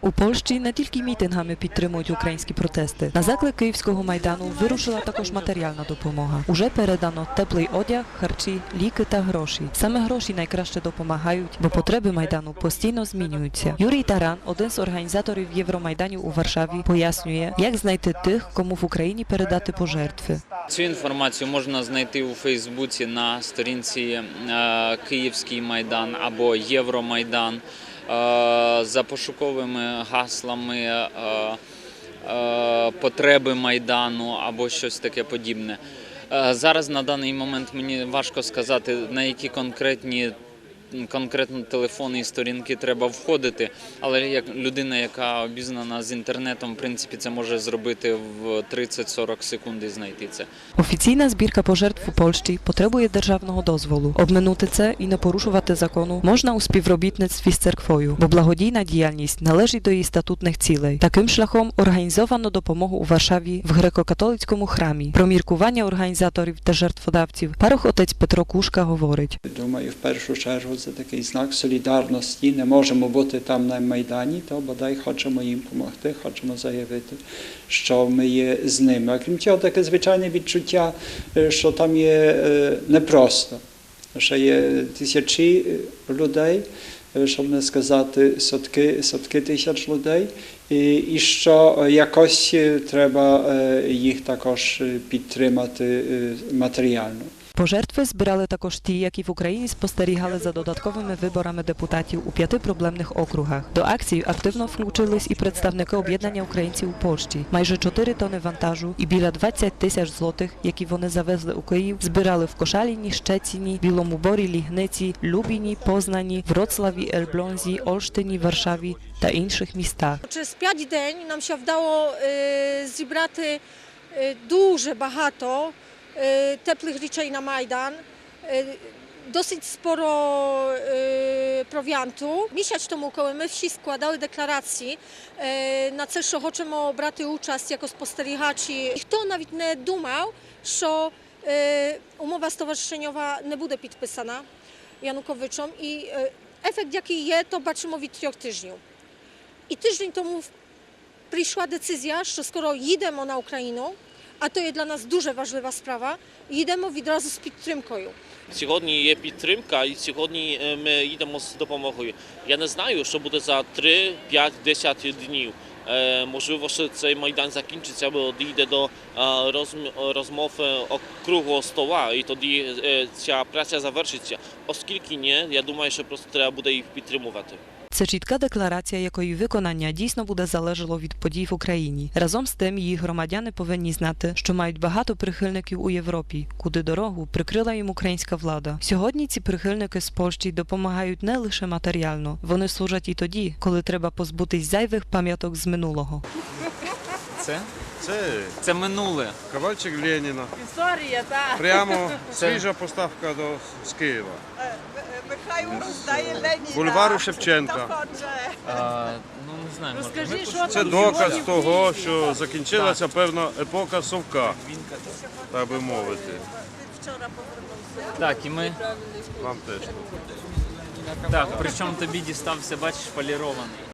У Польщі не тільки мітингами підтримують українські протести. На заклик київського майдану вирушила також матеріальна допомога. Уже передано теплий одяг, харчі, ліки та гроші. Саме гроші найкраще допомагають, бо потреби майдану постійно змінюються. Юрій Таран, один з організаторів Євромайданів у Варшаві, пояснює, як знайти тих, кому в Україні передати пожертви. Цю інформацію можна знайти у Фейсбуці на сторінці е, Київський майдан або Євромайдан за пошуковими гаслами е, е, потреби майдану або щось таке подібне. Е, Зараз на даний момент мені важко сказати, на які конкретні конкретно телефони і сторінки треба входити, але як людина, яка обізнана з інтернетом, в принципі, це може зробити в 30-40 секунд і знайти це. Офіційна збірка пожертв у Польщі потребує державного дозволу. Обминути це і не порушувати закону можна у співробітництві з церквою, бо благодійна діяльність належить до її статутних цілей. Таким шляхом організовано допомогу у Варшаві в греко-католицькому храмі. Про міркування організаторів та жертводавців парох отець Петро Кушка говорить. Думаю, в першу чергу це такий знак солідарності. Не можемо бути там на Майдані, то бодай хочемо їм допомогти, хочемо заявити, що ми є з ними. А крім цього, таке звичайне відчуття, е, що там є е, непросто, що є тисячі е, людей, щоб не сказати сотки, сотки тисяч людей, і, і що якось треба їх також підтримати матеріально. Пожертви збирали також ті, які в Україні спостерігали за додатковими виборами депутатів у п'яти проблемних округах. До акції активно включились і представники об'єднання українців у Польщі. Майже 4 тони вантажу і біля 20 тисяч злотих, які вони завезли у Київ, збирали в Кошаліні, Щеціні, Білому Борі, Лігниці, Любіні, Познані, Вроцлаві, Ельблонзі, Олштині, Варшаві та інших містах. Через 5 день нам ще вдало е, зібрати е, дуже багато Y, teplych liczej na Majdan. Y, dosyć sporo y, prowiantu. Miesiąc temu koły wsi składały deklaracji na co chcemy brać uczast jako sposterigaci. I kto nawet nie dumał, że umowa stowarzyszeniowa nie będzie podpisana Janukowiczom i efekt jaki je, to baczymy w trzech tygodniu. I tydzień temu przyszła decyzja, że skoro jedziemy na Ukrainę, а то є для нас дуже важлива справа, їдемо відразу з підтримкою. Сьогодні є підтримка, і сьогодні е, ми їдемо з допомогою. Я не знаю, що буде за 3, 5, 10 днів. Е, Можливо, що цей майдан закінчиться або дійде до е, розм- розмов е, округлого стола, і тоді е, ця праця завершиться. Оскільки ні, я думаю, що просто треба буде їх підтримувати. Це чітка декларація, якої виконання дійсно буде залежало від подій в Україні. Разом з тим, її громадяни повинні знати, що мають багато прихильників у Європі, куди дорогу прикрила їм українська влада. Сьогодні ці прихильники з Польщі допомагають не лише матеріально, вони служать і тоді, коли треба позбутись зайвих пам'яток з минулого. Це? Це Це минуле. Ковальчик Леніна. Історія, так. Прямо свіжа поставка до з Києва. Леніна. Бульвару Шевченка. А, ну не знаю, Розкажи, що Це там доказ сьогодні того, що закінчилася певна епока совка, так би мовити. вчора повернувся. Так, і ми. Вам теж. Так, причому тобі дістався, бачиш, полірований.